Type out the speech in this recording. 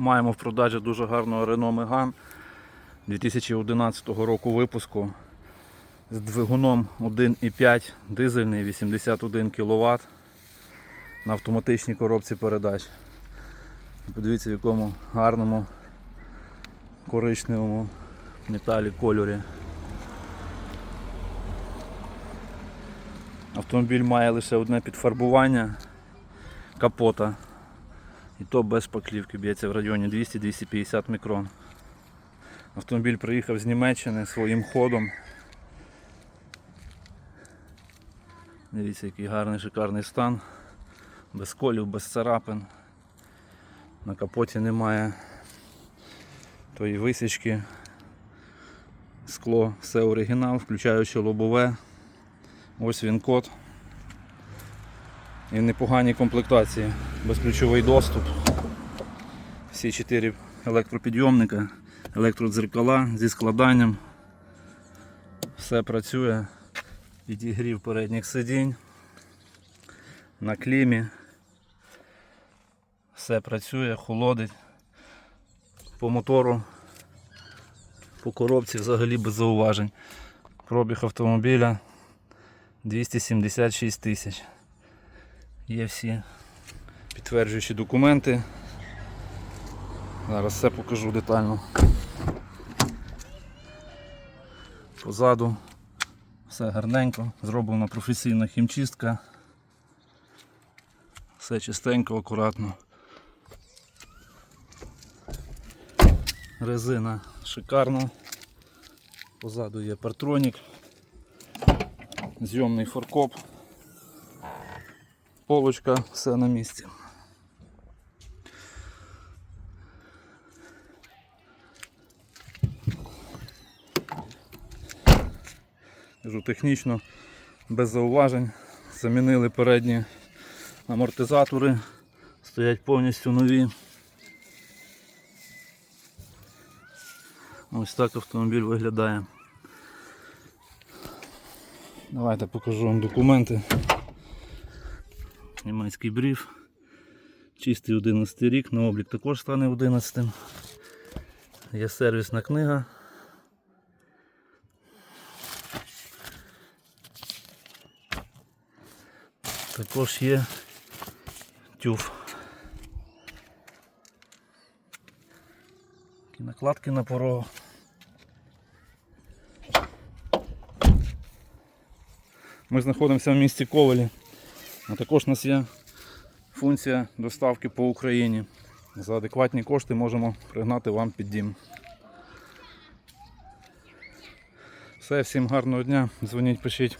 Маємо в продажі дуже гарного Renault Megane 2011 року випуску з двигуном 1,5 дизельний 81 кВт на автоматичній коробці передач. Подивіться в якому гарному коричневому металі кольорі. Автомобіль має лише одне підфарбування капота. І то без шпаклівки б'ється в районі 200-250 мікрон. Автомобіль приїхав з Німеччини своїм ходом. Дивіться, який гарний шикарний стан. Без колів, без царапин. На капоті немає тої висічки. Скло, все оригінал, включаючи лобове. Ось він код. І в непоганій комплектації. Безключовий доступ. Всі чотири електропідйомника, електродзеркала зі складанням. Все працює. Підігрів передніх сидінь. На клімі. Все працює, холодить. По мотору, по коробці взагалі без зауважень. Пробіг автомобіля 276 тисяч. Є всі підтверджуючі документи. Зараз все покажу детально. Позаду все гарненько, зроблена професійна хімчистка. Все чистенько, акуратно. Резина шикарна. Позаду є партронік, зйомний форкоп, полочка, все на місці. Кажу, технічно без зауважень. Замінили передні амортизатори, стоять повністю нові. Ось так автомобіль виглядає. Давайте покажу вам документи. Німецький бриф. Чистий 11 рік, на облік також стане 11. Є сервісна книга. Також є тюф. Такі накладки на порогу. Ми знаходимося в місті Ковелі. А також у нас є функція доставки по Україні. За адекватні кошти можемо пригнати вам під дім. Все, всім гарного дня. Дзвоніть, пишіть.